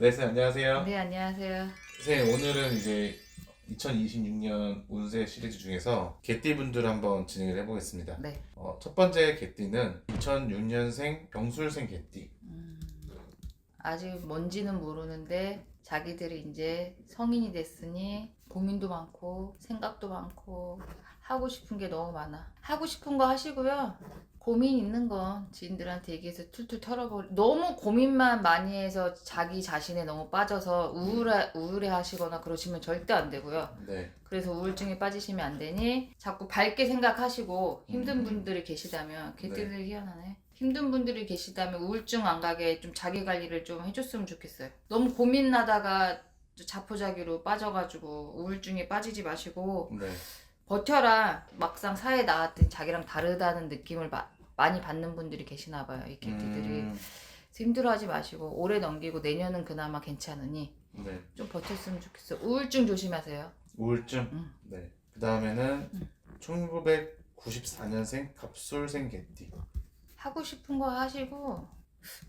네, 선생님 안녕하세요. 네, 안녕하세요. 선생님 오늘은 이제 2026년 운세 시리즈 중에서 개띠분들 한번 진행을 해보겠습니다. 네. 어, 첫 번째 개띠는 2006년생 병술생 개띠. 음, 아직 뭔지는 모르는데 자기들이 이제 성인이 됐으니 고민도 많고 생각도 많고 하고 싶은 게 너무 많아. 하고 싶은 거 하시고요. 고민 있는 건 지인들한테 얘기해서 툴툴 털어버리. 너무 고민만 많이 해서 자기 자신에 너무 빠져서 우울해 우울해 하시거나 그러시면 절대 안 되고요. 네. 그래서 우울증에 빠지시면 안 되니 자꾸 밝게 생각하시고 힘든 음. 분들이 계시다면 개띠들이 희한하네 힘든 분들이 계시다면 우울증 안 가게 좀 자기 관리를 좀 해줬으면 좋겠어요 너무 고민 나다가 자포자기로 빠져가지고 우울증에 빠지지 마시고 네. 버텨라 막상 사회에 나왔더니 자기랑 다르다는 느낌을 마- 많이 받는 분들이 계시나 봐요 이 개띠들이 음, 힘들어하지 마시고 올해 넘기고 내년은 그나마 괜찮으니 네. 좀 버텼으면 좋겠어요 우울증 조심하세요 우울증. 음. 네. 그 다음에는 음. 1994년생 갑술생 개띠. 하고 싶은 거 하시고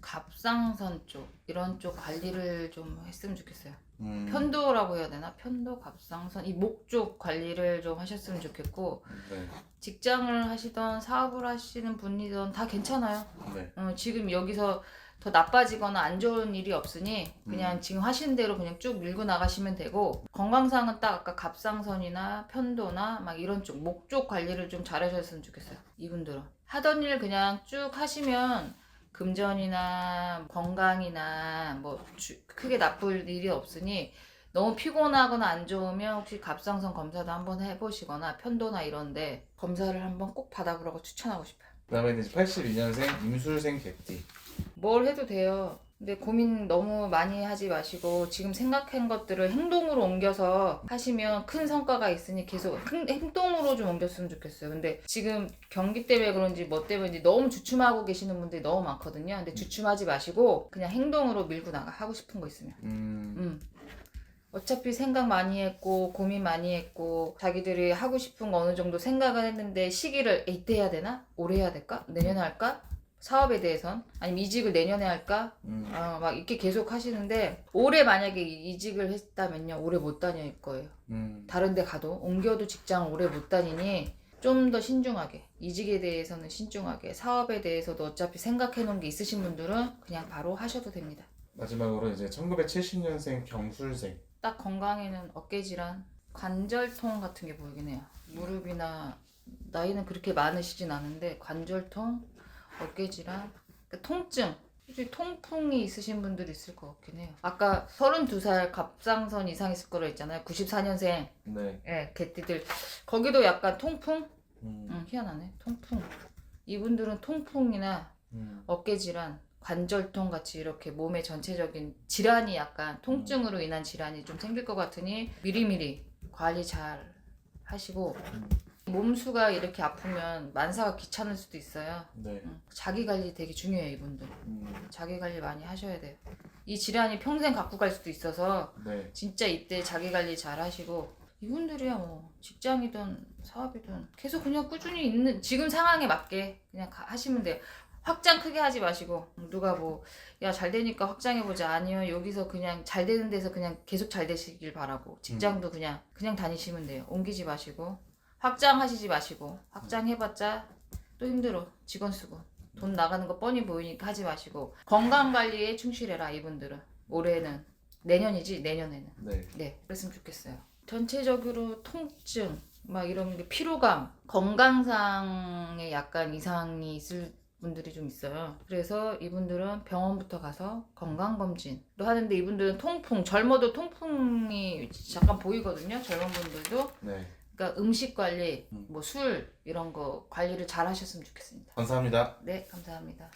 갑상선 쪽 이런 쪽 관리를 좀 했으면 좋겠어요. 음, 편도라고 해야 되나? 편도, 갑상선 이 목 쪽 관리를 좀 하셨으면 좋겠고 네. 직장을 하시던 사업을 하시는 분이든 다 괜찮아요. 네. 어, 지금 여기서 더 나빠지거나 안 좋은 일이 없으니 그냥 음. 지금 하시는 대로 그냥 쭉 밀고 나가시면 되고 건강상은 딱 아까 갑상선이나 편도나 막 이런 쪽 목 쪽 관리를 좀 잘하셨으면 좋겠어요 이분들은 하던 일 그냥 쭉 하시면 금전이나 건강이나 뭐 주- 크게 나쁠 일이 없으니 너무 피곤하거나 안 좋으면 혹시 갑상선 검사도 한번 해보시거나 편도나 이런데 검사를 한번 꼭 받아보라고 추천하고 싶어요. 그 다음에 이제 82년생 임술생 개띠. 뭘 해도 돼요. 근데 고민 너무 많이 하지 마시고 지금 생각한 것들을 행동으로 옮겨서 하시면 큰 성과가 있으니 계속 행- 행동으로 좀 옮겼으면 좋겠어요. 근데 지금 경기 때문에 그런지 뭐 때문인지 너무 주춤하고 계시는 분들이 너무 많거든요. 근데 주춤하지 마시고 그냥 행동으로 밀고 나가 하고 싶은 거 있으면. 음, 음. 어차피 생각 많이 했고 고민 많이 했고 자기들이 하고 싶은 거 어느 정도 생각을 했는데 시기를 이때 해야 되나? 올해 해야 될까? 내년에 할까? 사업에 대해선 아니면 이직을 내년에 할까? 음, 어, 막 이렇게 계속 하시는데 올해 만약에 이- 이직을 했다면요 올해 못 다닐 거예요 음, 다른 데 가도 옮겨도 직장 오래 못 다니니 좀 더 신중하게 이직에 대해서는 신중하게 사업에 대해서도 어차피 생각해 놓은 게 있으신 분들은 그냥 바로 하셔도 됩니다 마지막으로 이제 1970년생 병술생. 딱 건강에는 어깨 질환, 관절통 같은 게 보이긴 해요. 무릎이나 나이는 그렇게 많으시진 않은데 관절통, 어깨 질환, 그러니까 통증. 솔직히 통풍이 있으신 분들이 있을 것 같긴 해요. 아까 32살 갑상선 이상 있을 거라 했잖아요. 94년생 네. 예, 개띠들 거기도 약간 통풍? 음, 응, 희한하네. 통풍. 이분들은 통풍이나 음, 어깨 질환, 관절통 같이 이렇게 몸의 전체적인 질환이 약간 통증으로 인한 질환이 좀 생길 것 같으니 미리미리 관리 잘 하시고 음, 몸수가 이렇게 아프면 만사가 귀찮을 수도 있어요. 네. 응. 자기 관리 되게 중요해요, 이분들. 음, 자기 관리 많이 하셔야 돼요. 이 질환이 평생 갖고 갈 수도 있어서 네. 진짜 이때 자기 관리 잘 하시고 이분들이야 뭐 직장이든 사업이든 계속 그냥 꾸준히 있는 지금 상황에 맞게 그냥 가- 하시면 돼요. 확장 크게 하지 마시고 누가 뭐 야 잘 되니까 확장해 보자 아니면 여기서 그냥 잘 되는 데서 그냥 계속 잘 되시길 바라고 직장도 그냥 그냥 다니시면 돼요. 옮기지 마시고 확장하시지 마시고 확장해봤자 또 힘들어. 직원 수고. 돈 나가는 거 뻔히 보이니까 하지 마시고 건강 관리에 충실해라 이분들은. 올해는. 내년이지? 내년에는. 네. 네 그랬으면 좋겠어요. 전체적으로 통증 막 이런 게 피로감 건강상에 약간 이상이 있을 분들이 좀 있어요. 그래서 이분들은 병원부터 가서 건강검진도 하는데 이분들은 통풍 젊어도 통풍이 잠깐 보이거든요 젊은 분들도. 네. 그러니까 음식 관리 음. 뭐술 이런 거 관리를 잘 하셨으면 좋겠습니다 감사합니다. 네 감사합니다